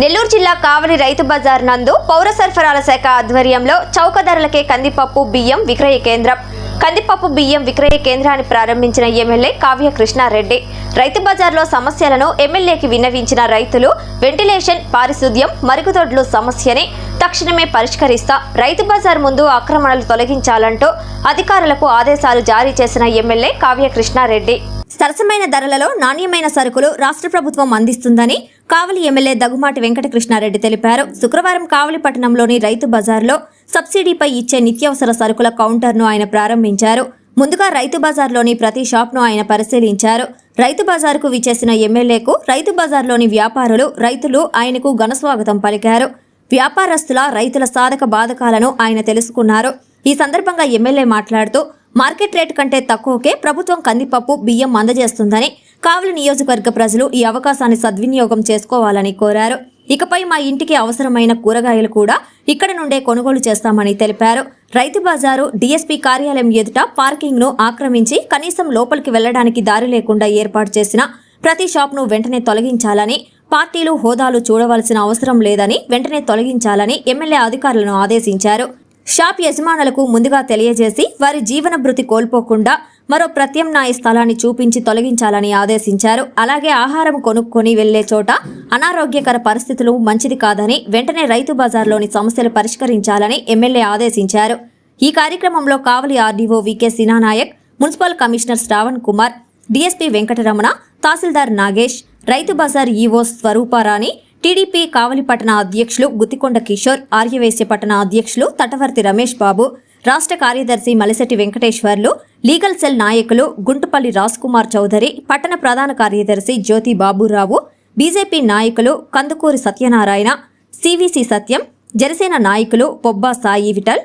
నెల్లూరు జిల్లా కావలి రైతు బజార్ నందు పౌర సరఫరాల శాఖ ఆధ్వర్యంలో చౌక ధరలకే కందిపప్పు బియ్యం విక్రయ కేంద్రం. కందిపప్పు బియ్యం విక్రయ కేంద్రాన్ని ప్రారంభించిన ఎమ్మెల్యే కావ్య కృష్ణారెడ్డి. రైతు బజార్లో సమస్యలను ఎమ్మెల్యేకి విన్నవించిన రైతులు వెంటిలేషన్ పారిశుద్ధ్యం మరుగుదొడ్లు సమస్యని తక్షణమే పరిష్కరిస్తా రైతు బజార్ ముందు ఆక్రమణలు తొలగించాలంటూ అధికారులకు ఆదేశాలు జారీ చేసిన ఎమ్మెల్యే కావ్య కృష్ణారెడ్డి. సరసమైన ధరలలో నాణ్యమైన సరుకులు రాష్ట్ర ప్రభుత్వం అందిస్తుందని కావలి ఎమ్మెల్యే దగ్గుమాటి వెంకటకృష్ణారెడ్డి తెలిపారు. శుక్రవారం కావలి పట్టణంలోని రైతు బజార్లో సబ్సిడీపై ఇచ్చే నిత్యావసర సరుకుల కౌంటర్ను ఆయన ప్రారంభించారు. ముందుగా రైతు బజార్లోని ప్రతి షాప్ను ఆయన పరిశీలించారు. రైతు బజార్కు విచ్చేసిన ఎమ్మెల్యేకు రైతు బజార్లోని వ్యాపారులు రైతులు ఆయనకు ఘనస్వాగతం పలికారు. వ్యాపారస్తుల రైతుల సాధక బాధకాలను ఆయన తెలుసుకున్నారు. ఈ సందర్భంగా ఎమ్మెల్యే మాట్లాడుతూ మార్కెట్ రేటు కంటే తక్కువకే ప్రభుత్వం కందిపప్పు బియ్యం అందజేస్తుందని కావలి నియోజకవర్గ ప్రజలు ఈ అవకాశాన్ని సద్వినియోగం చేసుకోవాలని కోరారు. ఇకపై మా ఇంటికి అవసరమైన కూరగాయలు కూడా ఇక్కడ నుండే కొనుగోలు చేస్తామని తెలిపారు. రైతు బజారు డీఎస్పీ కార్యాలయం ఎదుట పార్కింగ్ను ఆక్రమించి కనీసం లోపలికి వెళ్ళడానికి దారి లేకుండా ఏర్పాటు చేసిన ప్రతి షాప్ను వెంటనే తొలగించాలని పార్టీలు హోదాలు చూడవలసిన అవసరం లేదని వెంటనే తొలగించాలని ఎమ్మెల్యే అధికారులను ఆదేశించారు. షాప్ యజమానులకు ముందుగా తెలియజేసి వారి జీవన భృతి కోల్పోకుండా మరో ప్రత్యామ్నాయ స్థలాన్ని చూపించి తొలగించాలని ఆదేశించారు. అలాగే ఆహారం కొనుక్కొని వెళ్ళే చోట అనారోగ్యకర పరిస్థితులు మంచిది కాదని వెంటనే రైతు బజార్లోని సమస్యలు పరిష్కరించాలని ఎమ్మెల్యే ఆదేశించారు. ఈ కార్యక్రమంలో Kavali RDO VK Sinanayak municipal commissioner Shravan Kumar DSP Venkataramana తహసీల్దార్ నాగేష్ రైతు బజార్ ఈవో స్వరూపారాణి టీడీపీ కావలి పట్టణ అధ్యక్షులు గుత్తికొండ కిషోర్ ఆర్యవేశ్య పట్టణ అధ్యక్షులు తటవర్తి రమేష్ బాబు రాష్ట్ర కార్యదర్శి మలసటి వెంకటేశ్వర్లు లీగల్ సెల్ నాయకులు గుంటుపల్లి కుమార్ చౌదరి పట్టణ ప్రధాన కార్యదర్శి జ్యోతి బాబురావు బీజేపీ నాయకులు కందుకూరి సత్యనారాయణ సివిసి సత్యం జనసేన నాయకులు పొబ్బా సాయి విఠల్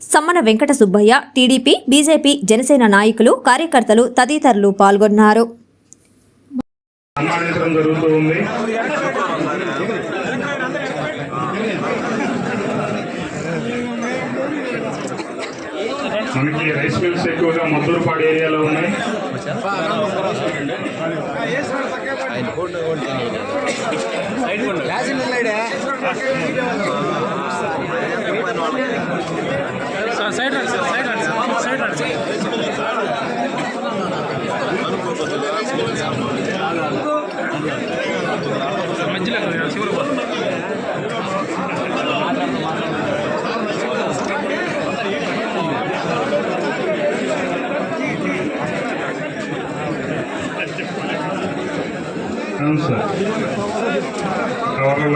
సమ్మన వెంకట సుబ్బయ్య టీడీపీ బీజేపీ జనసేన నాయకులు కార్యకర్తలు తదితరులు పాల్గొన్నారు సన్మానించడం జరుగుతూ ఉంది మనకి రైస్ మిల్స్ ఎక్కువగా మద్దూరుపాడు ఏరియాలో ఉన్నాయి సైడ్ రండి సార్ సైడ్ రండి సార్ సైడ్ రండి సార్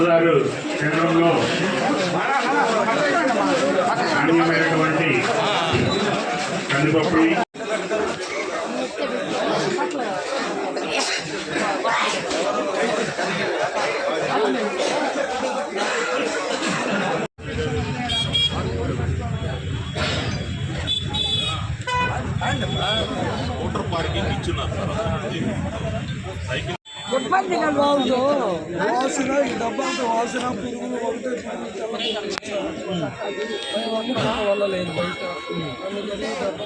రైతు కేంద్రంలో నాణ్యమైనటువంటి కందిపప్పు ఇబ్బందిగా బాగుండు వాసన ఈ డబ్బాంతా వాసన పురుగులు ఒకటే పురుగులు. లేదు బయట అందుకని డబ్బా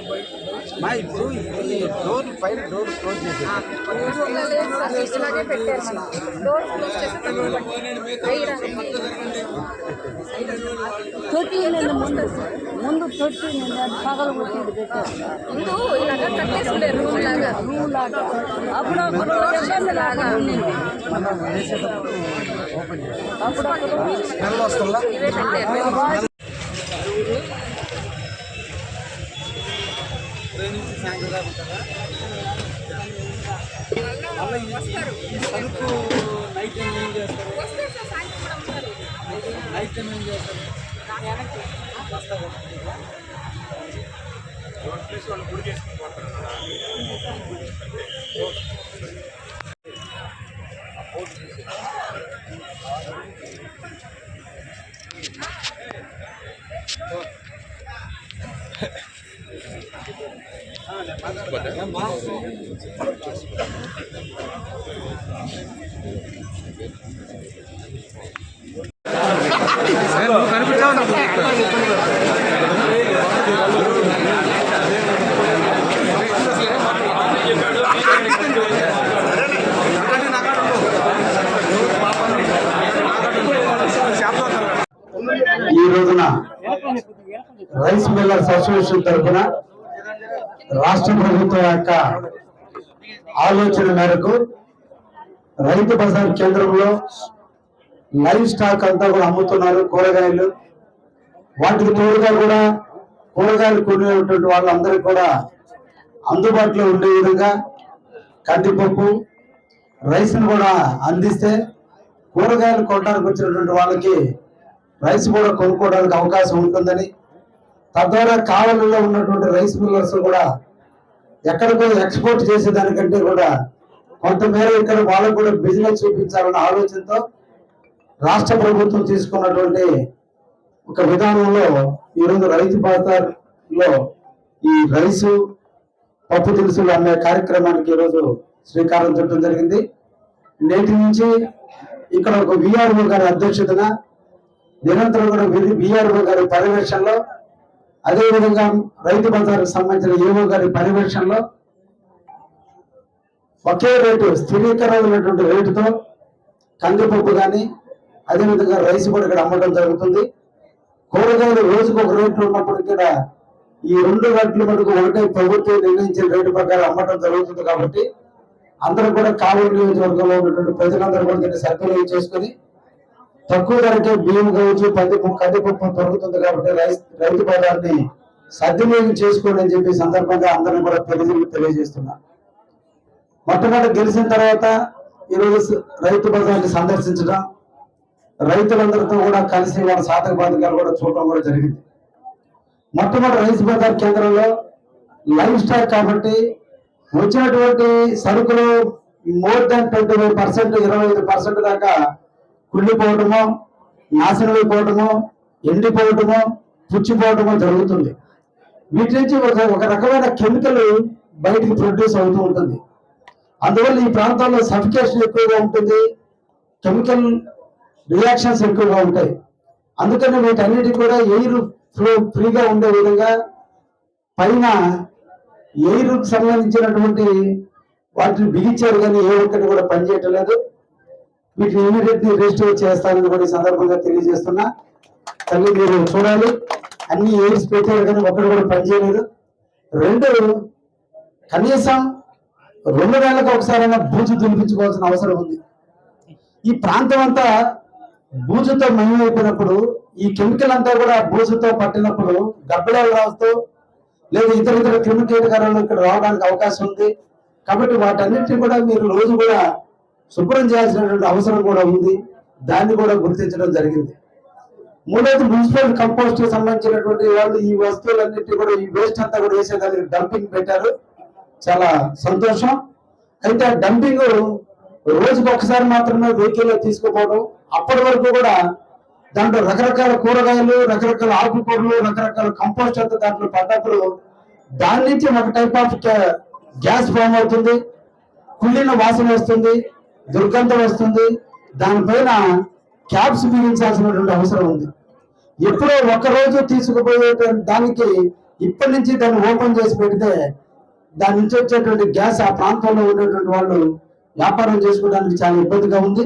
బయట ఇప్పుడు ఇది డోర్ పైన డోర్ క్లోజ్ చేసి తొట్టి నిన్న ముందు ముందు తొట్టి నిన్న పగల కొట్టింది పెట్టారు ముందు ఇలాగా కట్టేసుకునే రూమ్ లాగా రూమ్ లాగా అప్పుడప్పుడు ఇబ్బంది లాగా ఉండింది అప్పుడప్పుడు ఇవే పెట్టారు సరుకు నైట్ టైం ఏం చేస్తారు నైట్ టైం ఏం చేస్తారు ఈ రోజున రైస్ మిల్లర్స్ అసోసియేషన్ తరఫున రాష్ట్ర ప్రభుత్వం యొక్క ఆలోచన మేరకు రైతు బజార్ కేంద్రంలో లైవ్ స్టాక్ అంతా కూడా అమ్ముతున్నారు కూరగాయలు. వాటికి తోడుగా కూడా కూరగాయలు కొనేటువంటి వాళ్ళందరికీ కూడా అందుబాటులో ఉండే విధంగా కందిపప్పు రైస్ను కూడా అందిస్తే కూరగాయలు కొనడానికి వచ్చినటువంటి వాళ్ళకి రైస్ కూడా కొనుక్కోవడానికి అవకాశం ఉంటుందని తద్వారా కావలిలో ఉన్నటువంటి రైస్ మిల్లర్స్ కూడా ఎక్కడికో ఎక్స్పోర్ట్ చేసేదానికంటే కూడా కొంతమేర ఇక్కడ వాళ్ళకు కూడా బిజినెస్ చూపించాలన్న ఆలోచనతో రాష్ట్ర ప్రభుత్వం తీసుకున్నటువంటి ఒక విధానంలో ఈరోజు రైతు బజార్లో ఈ రైసు పప్పు దినుసులు అమ్మే కార్యక్రమానికి ఈరోజు శ్రీకారం చుట్టడం జరిగింది. నేటి నుంచి ఇక్కడ ఒక విఆర్ఓ గారి అధ్యక్షతన నిరంతరం కూడా విఆర్ఓ గారి పర్యవేక్షణలో అదేవిధంగా రైతు బజార్కు సంబంధించిన ఏఓ గారి పర్యవేక్షణలో ఒకే రేటు స్థిరీకరమైనటువంటి రేటుతో కందిపప్పు కానీ అదేవిధంగా రైస్ కూడా ఇక్కడ అమ్మడం జరుగుతుంది. కూరగాయలు రోజుకు ఒక రేటు ఉన్నప్పుడు ఇక్కడ ఈ రెండు రేట్లు మటుకు ఒకటే ప్రభుత్వం నిర్ణయించిన రేటు ప్రకారం అమ్మటం జరుగుతుంది కాబట్టి అందరూ కూడా కావలి నియోజకవర్గంలో ఉన్నటువంటి ప్రజలందరూ కూడా దీన్ని సద్వినియోగం చేసుకుని తక్కువ ధరకే బియ్యం కావచ్చు కందిపప్పు కందిపప్పు దొరుకుతుంది కాబట్టి రైతు బజార్ని సద్వినియోగం చేసుకోండి అని చెప్పి సందర్భంగా అందరిని కూడా తెలియజే తెలియజేస్తున్నా. మొట్టమొదటి గెలిచిన తర్వాత ఈరోజు రైతు బజార్ని సందర్శించడం రైతులందరితో కూడా కలిసి వాళ్ళ సాధక బాధకాలు కూడా చూడటం కూడా జరిగింది. మొట్టమొదటి రైతు బజార్ కేంద్రంలో లైఫ్ స్టాక్ కాబట్టి వచ్చినటువంటి సరుకులు more than twenty five percent ఇరవై ఐదు పర్సెంట్ దాకా కుళ్ళిపోవటము నాశనమైపోవటమో ఎండిపోవటము పుచ్చిపోవటమో జరుగుతుంది. వీటి నుంచి ఒక ఒక రకమైన కెమికల్ బయటికి ప్రొడ్యూస్ అవుతూ ఉంటుంది. అందువల్ల ఈ ప్రాంతాల్లో సఫికేషన్ ఎక్కువగా ఉంటుంది కెమికల్ రియాక్షన్స్ ఎక్కువగా ఉంటాయి. అందుకని వీటన్నిటి కూడా ఎయిర్ ఫ్లో ఫ్రీగా ఉండే విధంగా పైన ఎయిర్ సంబంధించినటువంటి వాటిని బిగించారు కానీ ఏ ఒక్కటి కూడా పనిచేయటం లేదు. వీటిని ఇమీడియట్లీ రిజిస్టర్ చేస్తానని కూడా ఈ సందర్భంగా తెలియజేస్తున్నా. తల్లి మీరు చూడాలి. అన్ని ఎయిర్స్ పెట్టారు కానీ ఒక్కడు కూడా పనిచేయలేదు రెండు కనీసం రెండు నెలలకు ఒకసారైనా బూజు దునిపించుకోవాల్సిన అవసరం ఉంది. ఈ ప్రాంతం అంతా బూజుతో మహిమైపోయినప్పుడు ఈ కెమికల్ అంతా కూడా బూజుతో పట్టినప్పుడు గబ్బడాలు రాస్తూ లేదా ఇతర ఇతర క్రిమి ఇక్కడ రావడానికి అవకాశం ఉంది. కాబట్టి వాటన్నిటిని కూడా మీరు రోజు కూడా శుభ్రం చేయాల్సినటువంటి అవసరం కూడా ఉంది. దాన్ని కూడా గుర్తించడం జరిగింది. మూడవది మున్సిపల్ కంపోస్ట్కి సంబంధించినటువంటి వాళ్ళు ఈ వస్తువులన్నిటి కూడా ఈ వేస్ట్ అంతా కూడా వేసేదానికి డంపింగ్ పెట్టారు. చాలా సంతోషం. అయితే ఆ డంపింగ్ రోజుకి ఒకసారి మాత్రమే వెహికల్లో తీసుకుపోవడం అప్పటి వరకు కూడా దాంట్లో రకరకాల కూరగాయలు రకరకాల ఆకుకూరలు రకరకాల కంపోస్ట్ అంతా దాంట్లో పడ్డప్పుడు దాని నుంచి ఒక టైప్ ఆఫ్ గ్యాస్ ఫామ్ అవుతుంది. కుళ్ళిన వాసన వస్తుంది. దుర్గంధం వస్తుంది. దానిపైన క్యాప్స్ బిగించాల్సినటువంటి అవసరం ఉంది. ఎప్పుడో ఒక రోజు తీసుకుపోయే దానికి ఇప్పటి నుంచి దాన్ని ఓపెన్ చేసి పెడితే దాని నుంచి వచ్చేటువంటి గ్యాస్ ఆ ప్రాంతంలో ఉన్నటువంటి వాళ్ళు వ్యాపారం చేసుకోవడానికి చాలా ఇబ్బందిగా ఉంది.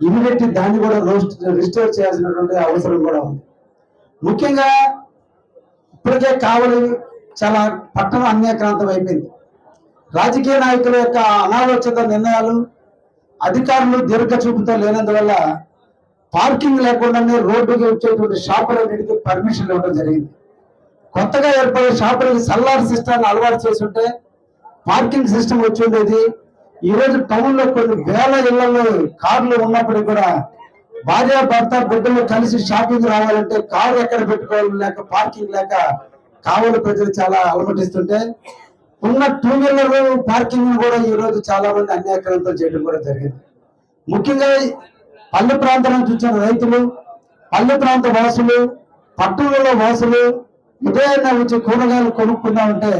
ఇమీడియట్ దాన్ని కూడా రోస్ట్ రిస్టోర్ చేయాల్సినటువంటి అవసరం కూడా ఉంది. ముఖ్యంగా ఇప్పటికే కావలి చాలా పట్టణం అన్యాక్రాంతం అయిపోయింది. రాజకీయ నాయకుల యొక్క అనాలోచిత నిర్ణయాలు అధికారులు దీర్ఘ చూపుతో లేనందువల్ల పార్కింగ్ లేకుండానే రోడ్డుకి వచ్చేటువంటి షాపులన్నిటికీ పర్మిషన్ ఇవ్వడం జరిగింది. కొత్తగా ఏర్పడే షాపులకి సల్లార్ సిస్టమ్ అలవాటు చేస్తుంటే పార్కింగ్ సిస్టమ్ వచ్చి ఉండేది. ఈరోజు టౌన్లో కొన్ని వేల ఇళ్ళలో కార్లు ఉన్నప్పటికీ కూడా భార్య భర్త బిడ్డలు కలిసి షాపింగ్ రావాలంటే కారు ఎక్కడ పెట్టుకోవాలి లేక పార్కింగ్ లేక కావలి ప్రజలు చాలా అలమటిస్తుంటే ఉన్న టూ వీలర్ పార్కింగ్ కూడా ఈ రోజు చాలా మంది అన్యాక్రాంతం చేయడం కూడా జరిగింది. ముఖ్యంగా పల్లె ప్రాంతం చూసిన రైతులు పల్లె ప్రాంత వాసులు పట్టణంలో వాసులు ఉదయాన్నే వచ్చి కూరగాయలు కొనుక్కుందామంటే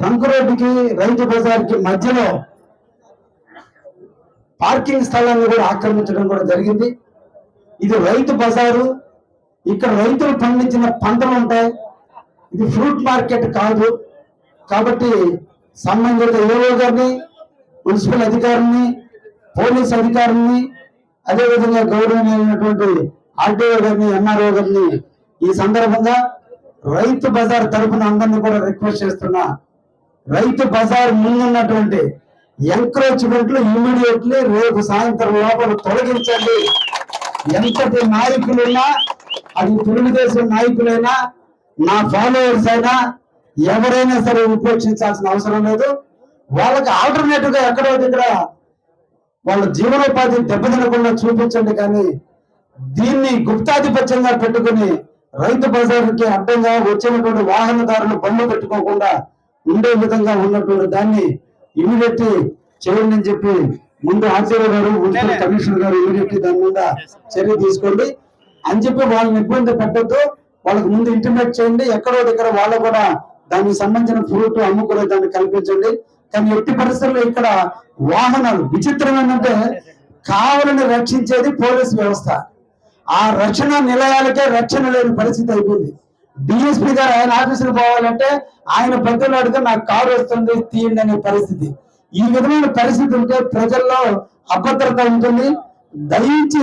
ట్రంక్ రోడ్డుకి రైతు బజార్కి మధ్యలో పార్కింగ్ స్థలాన్ని కూడా ఆక్రమించడం కూడా జరిగింది. ఇది రైతు బజారు ఇక్కడ రైతులు పండించిన పంటలు ఉంటాయి. ఇది ఫ్రూట్ మార్కెట్ కాదు. కాబట్టి సంబంధిత ఏఓ గారిని మున్సిపల్ అధికారిని పోలీస్ అధికారుల్ని అదేవిధంగా గౌరవనీయమైనటువంటి ఆర్టీఓ గారిని ఎంఆర్ఓ గారిని ఈ సందర్భంగా రైతు బజార్ తరపున అందరినీ కూడా రిక్వెస్ట్ చేస్తున్నా. రైతు బజార్ ముందున్నటువంటి ఎంక్రోచ్మెంట్లు ఇమ్మీడియట్లీ రేపు సాయంత్రం లోపల తొలగించండి. ఎంతటి నాయకులున్నా అది తెలుగుదేశం నాయకులైనా నా ఫాలోవర్స్ అయినా ఎవరైనా సరే ఉపేక్షించాల్సిన అవసరం లేదు. వాళ్ళకి ఆల్టర్నేటివ్గా ఎక్కడో ఇక్కడ వాళ్ళ జీవనోపాధి దెబ్బతినకుండా చూపించండి కానీ దీన్ని గుప్తాధిపత్యంగా పెట్టుకుని రైతు బజార్కి అడ్డంగా వచ్చినటువంటి వాహనదారులు బండ్లు పెట్టుకోకుండా ఉండే విధంగా ఉన్నటువంటి దాన్ని ఇమీడియట్ చేయండి అని చెప్పి ముందు ఆచార్య గారు మున్సిపల్ కమిషనర్ గారు ఇమీడియట్ దాని మీద చర్య తీసుకోండి. అని చెప్పి వాళ్ళని ఇబ్బంది పెట్టద్దు. వాళ్ళకి ముందు ఇంటిమేట్ చేయండి. ఎక్కడో దగ్గర వాళ్ళు కూడా దానికి సంబంధించిన ఫ్రూట్ అమ్ముకునే దాన్ని కల్పించండి. కానీ ఎట్టి పరిస్థితుల్లో ఇక్కడ వాహనాలు విచిత్రం ఏంటంటే కావాలని రక్షించేది పోలీస్ వ్యవస్థ. ఆ రక్షణ నిలయాలకే రక్షణ లేని పరిస్థితి అయిపోయింది. డిఎస్పీ గారు ఆయన ఆఫీసులు పోవాలంటే ఆయన పెద్దలు అడిగితే నాకు కారు వస్తుంది తీయండి అనే పరిస్థితి. ఈ విధమైన పరిస్థితి ఉంటే ప్రజల్లో అభద్రత ఉంటుంది. దయించి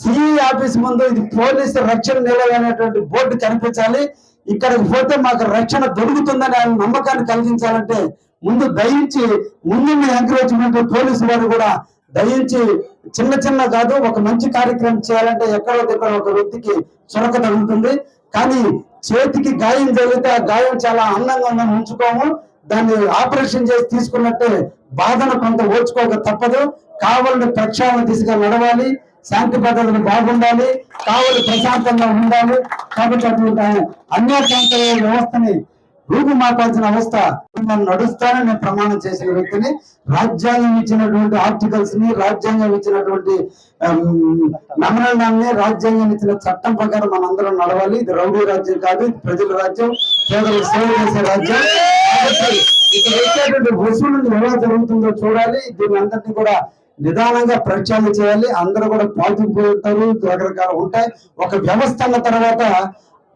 సిఐ ఆఫీస్ ముందు ఇది పోలీసు రక్షణ నిలయం అనేటువంటి బోర్డు కనిపించాలి. ఇక్కడికి పోతే మాకు రక్షణ దొరుకుతుందని ఆయన నమ్మకాన్ని కలిగించాలంటే ముందు దయించి ముందున్న ఎంకరేజ్మెంట్ పోలీసు వారు కూడా దయించి చిన్న చిన్న కాదు ఒక మంచి కార్యక్రమం చేయాలంటే ఎక్కడో దగ్గర ఒక వ్యక్తికి చొరక తగులుతుంది కానీ చేతికి గాయం జరిగితే ఆ గాయం చాలా అందంగా ఉందని ఉంచుకోము. దాన్ని ఆపరేషన్ చేసి తీసుకున్నట్టే బాధను కొంత ఓర్చుకోక తప్పదు. కావాలని ప్రక్షాళన దిశగా నడవాలి. శాంతి భద్రతలు బాగుండాలి కావలి ప్రశాంతంగా ఉండాలి. కాబట్టి అటువంటి అన్యాశాంత వ్యవస్థని రూపుమాపాల్సిన అవస్థ నేను నడుస్తానని నేను ప్రమాణం చేసిన వ్యక్తిని రాజ్యాంగం ఇచ్చినటువంటి ఆర్టికల్స్ని రాజ్యాంగం ఇచ్చినటువంటి నమరణాన్ని రాజ్యాంగం ఇచ్చిన చట్టం ప్రకారం మనందరం నడవాలి. ఇది రౌడీ రాజ్యం కాదు ఇది ప్రజల రాజ్యం పేదలకు సేవ చేసే రాజ్యం. ఇక్కడ వచ్చేటువంటి వసూలు ఎలా జరుగుతుందో చూడాలి. దీని అందరినీ కూడా నిదానంగా ప్రక్షాళన చేయాలి. అందరూ కూడా పాల్గొంటారు రకరకాల ఉంటాయి. ఒక వ్యవస్థ అన్న తర్వాత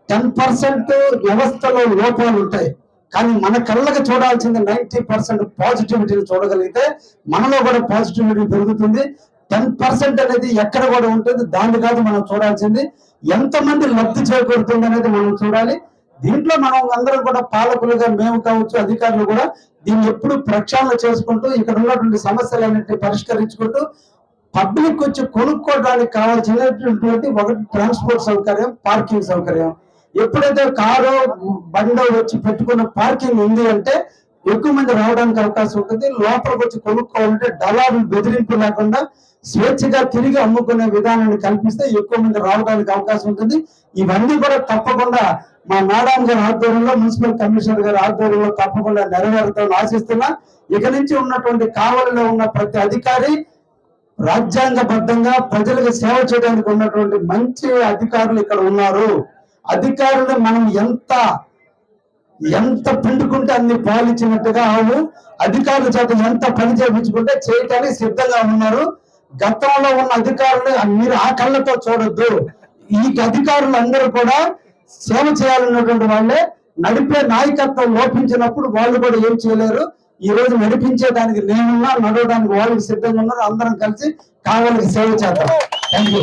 టెన్ పర్సెంట్ వ్యవస్థలో లోపాలు ఉంటాయి. కానీ మన కళ్ళకి చూడాల్సింది నైంటీ పర్సెంట్ పాజిటివిటీని చూడగలిగితే మనలో కూడా పాజిటివిటీ పెరుగుతుంది. టెన్ పర్సెంట్ అనేది ఎక్కడ కూడా ఉంటుంది దాన్ని కాదు మనం చూడాల్సింది. ఎంతమంది లబ్ధి చేకూరుతుంది అనేది మనం చూడాలి. దీంట్లో మనం అందరం కూడా పాలకులుగా మేము కావచ్చు అధికారులు కూడా దీన్ని ఎప్పుడు ప్రక్షాళన చేసుకుంటూ ఇక్కడ ఉన్నటువంటి సమస్యలన్నింటినీ పరిష్కరించుకుంటూ పబ్లిక్ వచ్చి కొనుక్కోవడానికి కావాల్సినటువంటి ఒకటి ట్రాన్స్పోర్ట్ సౌకర్యం పార్కింగ్ సౌకర్యం. ఎప్పుడైతే కారు బండో వచ్చి పెట్టుకున్న పార్కింగ్ ఉంది అంటే ఎక్కువ మంది రావడానికి అవకాశం ఉంటుంది. లోపలికి వచ్చి కొనుక్కోవాలంటే డలాలు బెదిరింపు లేకుండా స్వేచ్ఛగా తిరిగి అమ్ముకునే విధానాన్ని కల్పిస్తే ఎక్కువ మంది రావడానికి అవకాశం ఉంటుంది. ఇవన్నీ కూడా తప్పకుండా మా నాడాం గారి ఆధ్వర్యంలో మున్సిపల్ కమిషనర్ గారి ఆధ్వర్యంలో తప్పకుండా నెరవేరుతామని ఆశిస్తున్నా. ఇక నుంచి ఉన్నటువంటి కావలిలో ఉన్న ప్రతి అధికారి రాజ్యాంగబద్ధంగా ప్రజలకు సేవ చేయడానికి ఉన్నటువంటి మంచి అధికారులు ఇక్కడ ఉన్నారు. అధికారులు మనం ఎంత ఎంత పిండుకుంటే అన్ని పాలిచ్చినట్టుగా ఆవు అధికారుల చేత ఎంత పని చేయించుకుంటే చేయటానికి సిద్ధంగా ఉన్నారు. గతంలో ఉన్న అధికారులు మీరు ఆ కళ్ళతో చూడొద్దు. ఈ అధికారులు అందరూ కూడా సేవ చేయాలన్నటువంటి వాళ్ళే నడిపే నాయకత్వం లోపించినప్పుడు వాళ్ళు కూడా ఏం చేయలేరు. ఈ రోజు నడిపించేదానికి నేనున్నా నడవడానికి వాళ్ళకి సిద్ధంగా ఉన్నారు అందరం కలిసి కావాలకి సేవ చేద్దాం. Thank you